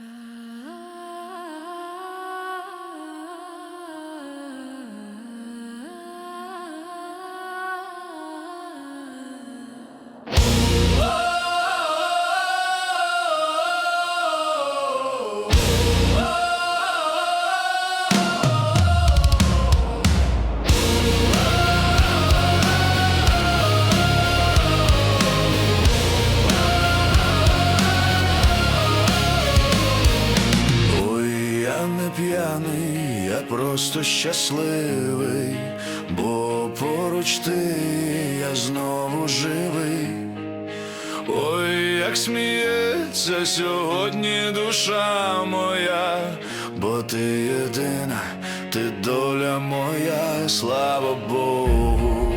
Ah. я просто щасливий, бо поруч ти я знову живий. Ой, як сміється сьогодні душа моя, бо ти єдина, ти доля моя, слава Богу.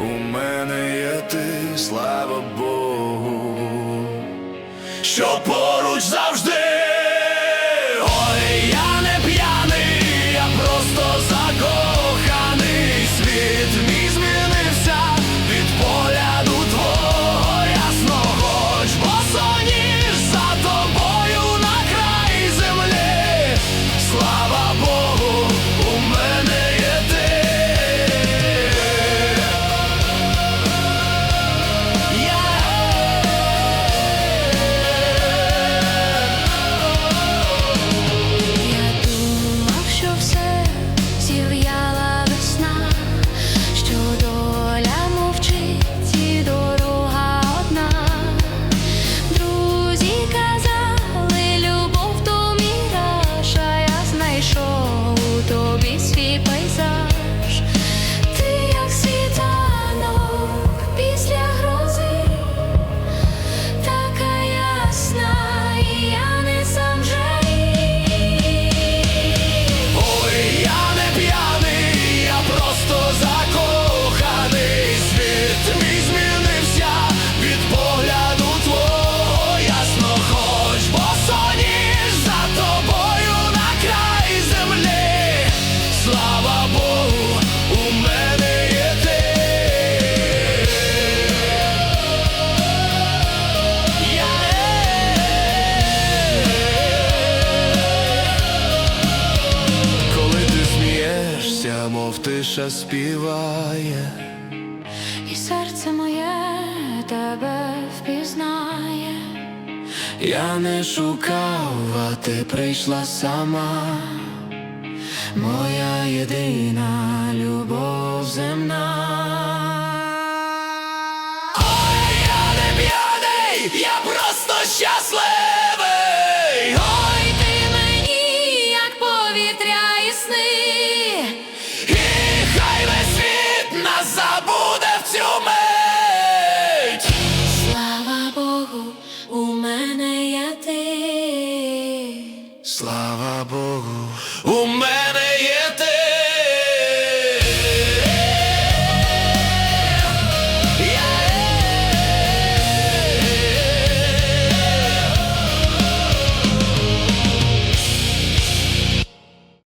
У мене є ти, слава Богу, що поруч завжди. тиша співає, і серце моє тебе впізнає, я не шукав, а ти прийшла сама, моя єдина любов земна. Ой, я не п'яний, я просто щасливий. te